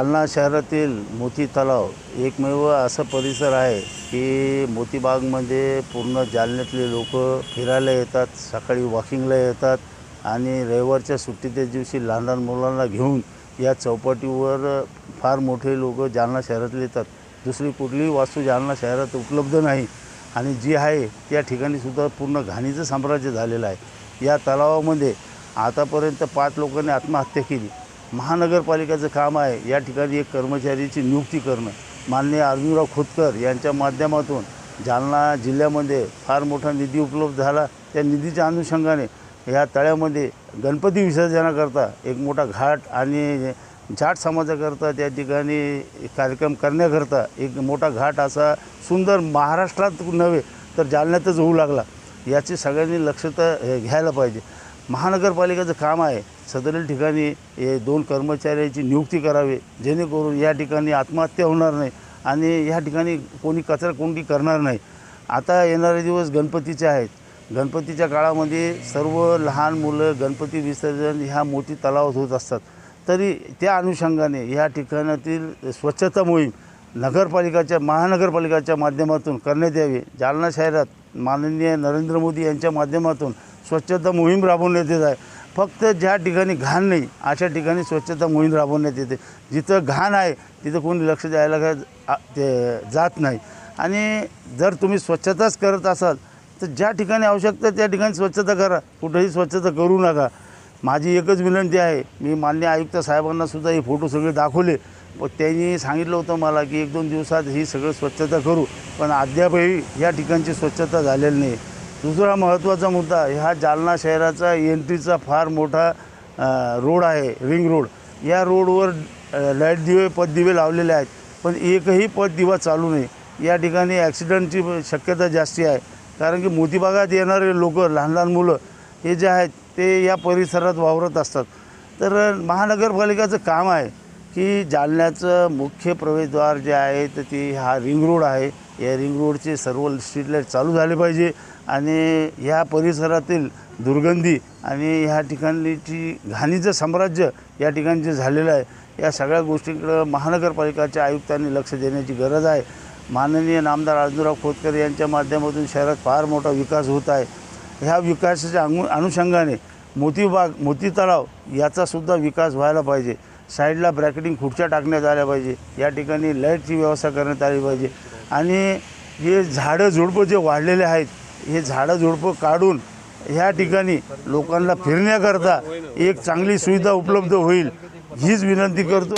जालना शहरातील मोती तलाव एकमेव असं परिसर आहे की मोतीबागमध्ये पूर्ण जालन्यातले लोक फिरायला येतात सकाळी वॉकिंगला येतात आणि रविवारच्या सुट्टीच्या दिवशी लहान लहान मुलांना घेऊन या चौपाटीवर फार मोठे लोक जालना शहरातले येतात. दुसरी कुठलीही वास्तू जालना शहरात उपलब्ध नाही आणि जी आहे त्या ठिकाणीसुद्धा पूर्ण घाणीचं साम्राज्य झालेलं आहे. या तलावामध्ये आतापर्यंत पाच लोकांनी आत्महत्या केली. महानगरपालिकेचं काम आहे. या ठिकाणी एक कर्मचारीची नियुक्ती करणं. माननीय अर्जुनराव खोतकर यांच्या माध्यमातून जालना जिल्ह्यामध्ये फार मोठा निधी उपलब्ध झाला. त्या निधीच्या अनुषंगाने ह्या तळ्यामध्ये गणपती विसर्जनाकरता एक मोठा घाट आणि जाट समाजाकरता त्या ठिकाणी कार्यक्रम करण्याकरता एक मोठा घाट असा सुंदर महाराष्ट्रात नव्हे तर जालन्यातच होऊ लागला. याची सगळ्यांनी लक्ष तर घ्यायला पाहिजे. महानगरपालिकेचं काम आहे. सदरील ठिकाणी हे दोन कर्मचाऱ्याची नियुक्ती करावी जेणेकरून या ठिकाणी आत्महत्या होणार नाही आणि या ठिकाणी कोणी कचरा कोंडी करणार नाही. आता येणारे दिवस गणपतीचे आहेत. गणपतीच्या काळामध्ये सर्व लहान मुलं गणपती विसर्जन ह्या मोठी तलावात होत असतात. तरी त्या अनुषंगाने या ठिकाणातील स्वच्छता मोहीम नगरपालिकाच्या महानगरपालिकाच्या माध्यमातून करण्यात यावी. जालना शहरात माननीय नरेंद्र मोदी यांच्या माध्यमातून स्वच्छता मोहीम राबवण्यात येत आहे. फक्त ज्या ठिकाणी घाण नाही अशा ठिकाणी स्वच्छता मोहीम राबवण्यात येते. जिथं घाण आहे तिथं कोणी लक्ष द्यायला काय ते जात नाही. आणि जर तुम्ही स्वच्छताच करत असाल तर ज्या ठिकाणी आवश्यकता त्या ठिकाणी स्वच्छता करा. कुठेही स्वच्छता करू नका. माझी एकच विनंती आहे मी मान्य आयुक्त साहेबांनासुद्धा हे फोटो सगळे दाखवले. व त्यांनी सांगितलं होतं मला की एक दोन दिवसात ही सगळं स्वच्छता करू. पण अद्यापही या ठिकाणची स्वच्छता झालेली नाही. दुसरा महत्त्वाचा मुद्दा ह्या जालना शहराचा एंट्रीचा फार मोठा रोड आहे रिंग रोड. या रोडवर लाइट दिवे पददिवे लावलेले आहेत पण एकही पददिवा चालू नाही. या ठिकाणी ॲक्सिडेंटची शक्यता जास्ती आहे. कारण की मोतीबागात येणारे लोक लहान लहान मुलं हे जे आहेत ते या परिसरात वावरत असतात. तर महानगरपालिकाचं काम आहे की जालन्याचं मुख्य प्रवेशद्वार जे आहे तर ती हा रिंग रोड आहे. या रिंग रोडचे सर्व स्ट्रीट लाइट चालू झाले पाहिजे. आणि ह्या परिसरातील दुर्गंधी आणि ह्या ठिकाणची घाणीचं साम्राज्य या ठिकाणी जे झालेलं आहे या सगळ्या गोष्टींकडं महानगरपालिकाच्या आयुक्तांनी लक्ष देण्याची गरज आहे. माननीय नामदार अर्जुनराव खोतकर यांच्या माध्यमातून शहरात फार मोठा विकास होत आहे. ह्या विकासाच्या अनु अनुषंगाने मोतीबाग मोती तलाव याचासुद्धा विकास व्हायला पाहिजे. साईडला ब्रॅकेटिंग खुर्च्या टाकण्यात आल्या पाहिजे. या ठिकाणी लाईटची व्यवस्था करण्यात आली पाहिजे. आणि हे झाडं झुडपं जे वाढलेले आहेत हे झाडं झुडपं काढून ह्या ठिकाणी लोकांना फिरण्याकरता एक चांगली सुविधा उपलब्ध होईल हीच विनंती करतो.